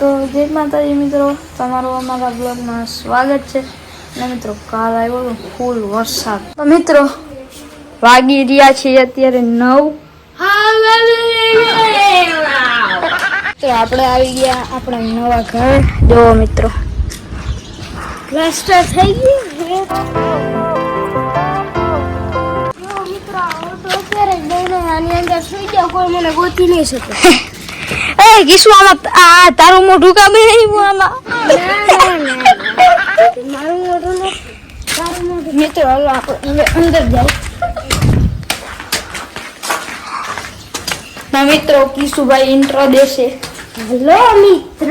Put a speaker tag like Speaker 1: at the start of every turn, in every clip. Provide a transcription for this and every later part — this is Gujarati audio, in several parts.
Speaker 1: તો જય માતાજી મિત્રો, તમારું અમારા બ્લોગમાં સ્વાગત છે. અને મિત્રો, કાલ આવ્યો ફૂલ વરસાદ. તો મિત્રો, વાગી રહ્યા છે અત્યારે નવ. તો આપણે આવી ગયા આપણા નવા ઘર. જોવો મિત્રો. પ્લાસ્ટર થઈ ગયું ગોતી નહીં શકે. એ કિસ્સુ આમાં આ તારું મોઢું કા બે આમાં?
Speaker 2: મારું મોઢું ને તારું મોઢું
Speaker 1: મિત્રો હાલો આપણે અંદર જાય ના મિત્રો કિશુભાઈ ઇન્ટ્રો દેશે.
Speaker 2: હેલો મિત્ર.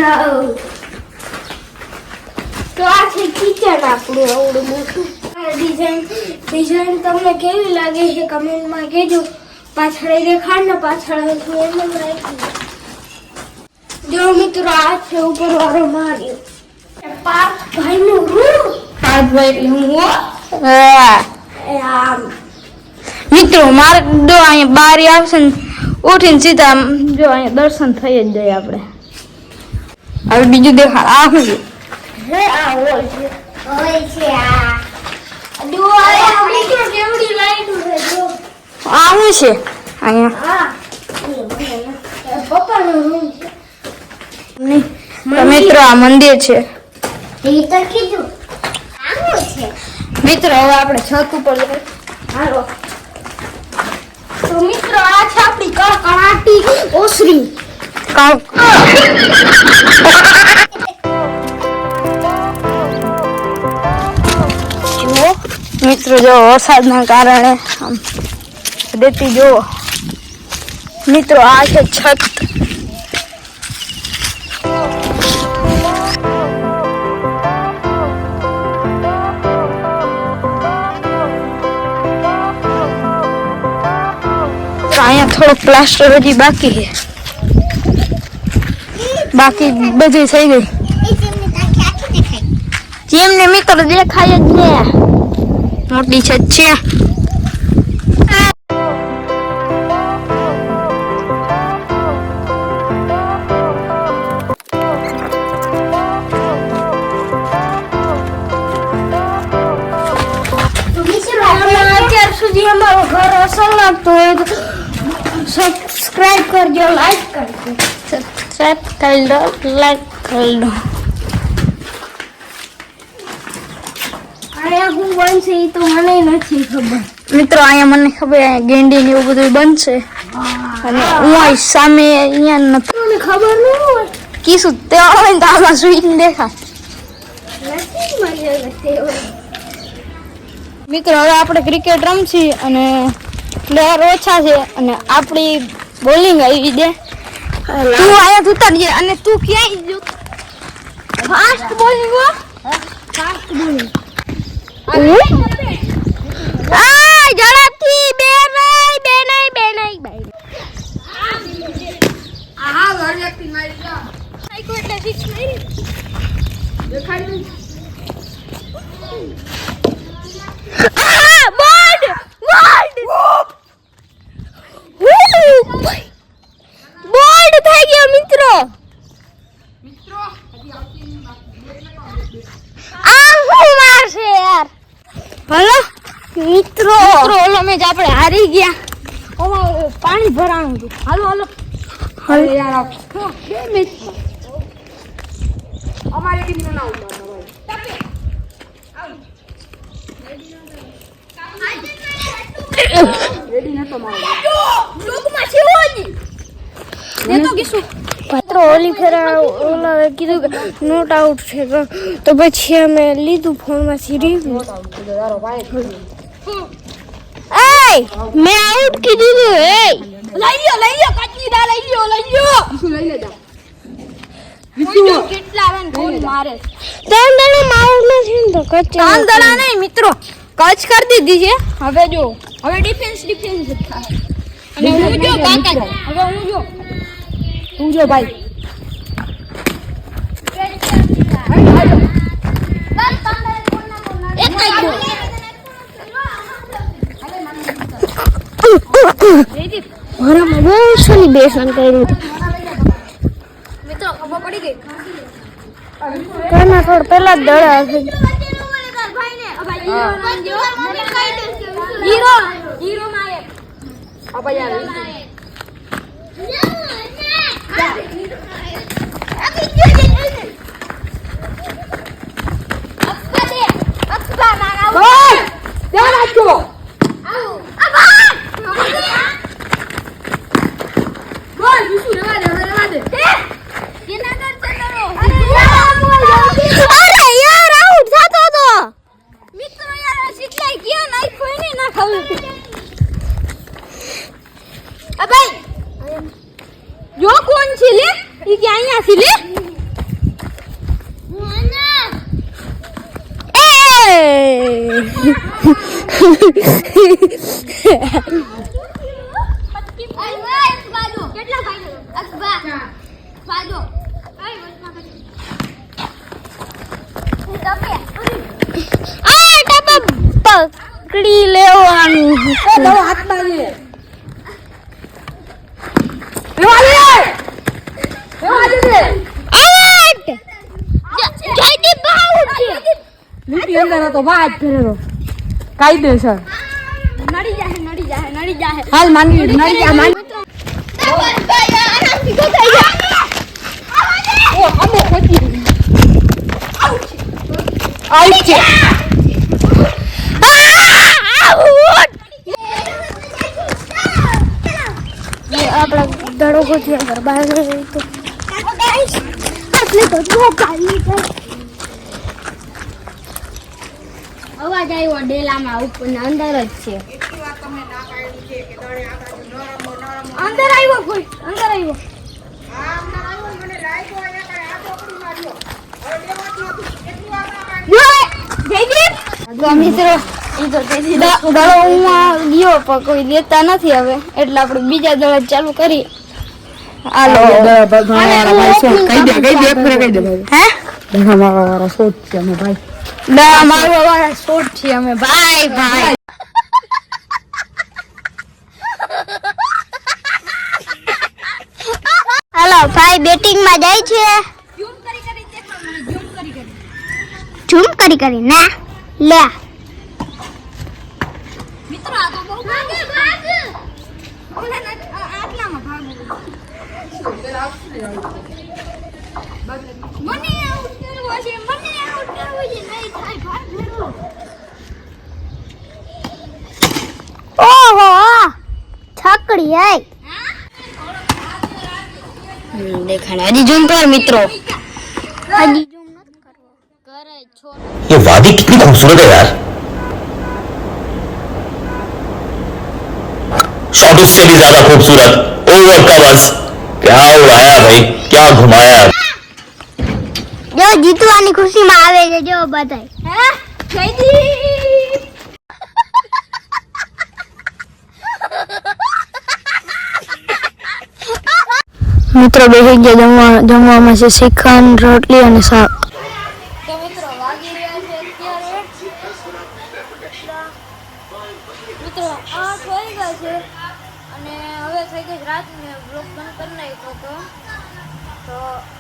Speaker 2: તો આ છે કિચન આપણું આવડું મોટું. ડિઝાઇન ડિઝાઇન તમને કેવી લાગે છે કમેન્ટમાં કહેજો. પાછળ દેખાડ ને પાછળ એમ રાખી. જો મિત્રો આ છે ઉપર વાળો માર્યો પાર્થ ભાઈ નું રૂમ.
Speaker 1: પાર્થભાઈ એટલે હું?
Speaker 2: આમ.
Speaker 1: મિત્રો મારે જો અહીંયા બારી આવશે ને ઉઠીને સીધા જો અહીંયા દર્શન થઈ જ જાય આપણે. હવે બીજું દેખાડ આ શું છે?
Speaker 2: આ છે. હોય છે આ. જો આ મિત્રો કેવડી લાઈટ છે જો.
Speaker 1: આ શું છે? અહીંયા.
Speaker 2: પપ્પાનો રૂમ
Speaker 1: મિત્રો આ મંદિર છે. મિત્રો હવે આપણે છત ઉપર
Speaker 2: હાલો. તો મિત્રો આ છે આપણી કળકળાટી ઓસરી.
Speaker 1: મિત્રો જો વરસાદના કારણે આમ દેતી જુઓ. મિત્રો આ છે છત થોડુંક પ્લાસ્ટર હજી બાકી છે. બાકી બધી થઈ ગઈ. જેમને મિત્રો દેખાય જ ને મોટી છત છે.
Speaker 2: અત્યાર સુધી ઘર અસલ લાગતું હોય સબસ્ક્રાઇબ કરજો લાઈક કરજો.
Speaker 1: સબસ્ક્રાઇબ કરી દો લાઈક કરી દો
Speaker 2: અહીંયા હું બનશે એ તો મને નથી ખબર.
Speaker 1: મિત્રો અહીંયા મને ખબર ગેંડી ને એવું બધું બનશે. અને હું સામે અહીંયા નથી
Speaker 2: મને ખબર ન હોય.
Speaker 1: કીશું તે હોય તો આમાં સુઈને દેખાય.
Speaker 2: નથી મને નથી
Speaker 1: મિત્રો હવે આપણે ક્રિકેટ રમશી અને પ્લેયર ઓછા છે અને આપણી બોલિંગ આવી દે. તું આયા ઉતાર છે અને તું ક્યાંય જો ફાસ્ટ બોલિંગ હો.
Speaker 2: ફાસ્ટ બોલિંગ
Speaker 1: આ ઝડપથી બે નહીં બે નહીં બે નહીં બે
Speaker 2: આ ઘર વ્યક્તિ મારી જા. સાઈકો એટલે સિક્સ મારી. દેખાડ્યું
Speaker 1: આ બોર્ડ બોર્ડ બોર્ડ થઈ ગયો મિત્રો આ હું મારશે યાર હલો મિત્રો મિત્રો ઓલો મેચ આપણે હારી ગયા. ઓમાં પાણી ભરાણું હતું. હાલો હાલો. હાલો. યાર આપ બે મેચ
Speaker 2: અમારી ટીમનું નામ
Speaker 1: પત્રો ઓલી ફેરા ઓલા કીધું કે નોટ આઉટ છે તો પછી અમે લીધું ફોનમાંથી રીવ્યુ એય મેં આઉટ કીધું તું એય
Speaker 2: લઈ લ્યો લઈ લ્યો કાચી દા લઈ લ્યો લઈ લ્યો. શું લઈ લેજા
Speaker 1: કેટલા આવે ને ગોલ મારે. ત્રણ દડા આઉટ નથી ને તો કચ્ચે ત્રણ દડા નહીં મિત્રો. કચ કરી દીધી છે. હવે જો
Speaker 2: હવે ડિફેન્સ ડિફેન્સ
Speaker 1: અને હું જો કાકા હવે હું જો.
Speaker 2: તું જો ભાઈ.
Speaker 1: મારામાં બહુ બેસન કર્યું
Speaker 2: મિત્રો ખબર પડી ગઈ?
Speaker 1: ઘરના થોડ પહેલા જ દડા હશે.
Speaker 2: હીરો હીરો નાયક
Speaker 1: અરે યાર આઉટ થતો તો
Speaker 2: મિત્રો યાર ગયા નાઈ એને? ના ખબર અબે જો કોણ છે લે? ઈ કે અહીંયા છે લે? કેટલા
Speaker 3: લીટી અંદર હતો વાત કરેલો કાયદેસર
Speaker 2: નડી જાહે નડી જાહે નડી જાહે.
Speaker 3: હાલ માનવી નહીં આ માનવી ઓ અમો ખોટી આઉટ છે.
Speaker 1: આપણા દડો ગોઠવ્યા બહાર તો. તો જો જાય
Speaker 2: અવાજ આવ્યો ડેલામાં ઉપર અંદર જ છે. અંદર આવ્યો કોઈ? અંદર આવ્યો.
Speaker 1: તો મિત્રો દડો હું ગયો પણ કોઈ દેતા નથી હવે. એટલે આપણે બીજા દડા ચાલુ કરી. હાલો.
Speaker 3: કહી દે કહી દે કહી દે.
Speaker 1: હે?
Speaker 3: દડા શોધ છે ભાઈ.
Speaker 1: દડા મારું અમારા શોટ છીએ અમે. ભાઈ ભાઈ હેલો ભાઈ બેટિંગમાં જાય છે. ઝૂમ કરી કરી ના લે.
Speaker 2: મિત્રો આ તો બહુ ભાગ ભાગ ઓલા ના આટલામાં ભાગો.
Speaker 1: છકડી આઈ દેખાણ હજી ઝૂમ કર મિત્રો હજી ઝૂમ નથી કરવો કરે છો
Speaker 4: ये वादी कितनी खूबसूरत है यार शॉट उससे भी ज्यादा खूबसूरत ओवर का बस क्या उड़ाया भाई क्या घुमाया
Speaker 1: જો જીતવાની ખુશીમાં આવે છે જો બધાય
Speaker 2: હે જયદીપ
Speaker 1: મિત્રો બેસી ગયા જમવા જમવામાં છે શ્રીખંડ, રોટલી અને શાક.
Speaker 2: મિત્રો આઠ છે અને હવે થઈ ગઈ રાત ને બ્લોક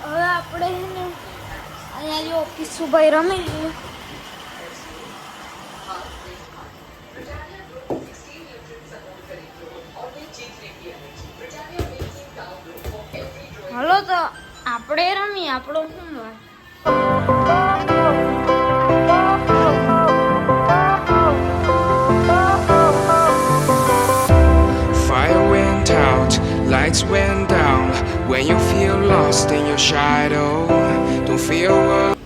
Speaker 2: હવે આપણે અહીંયા જો કિસ્સુભાઈ રમે આપણે રમીએ આપણો શું હોય
Speaker 5: Fire went out, lights went down. When you feel lost in your shadow, don't feel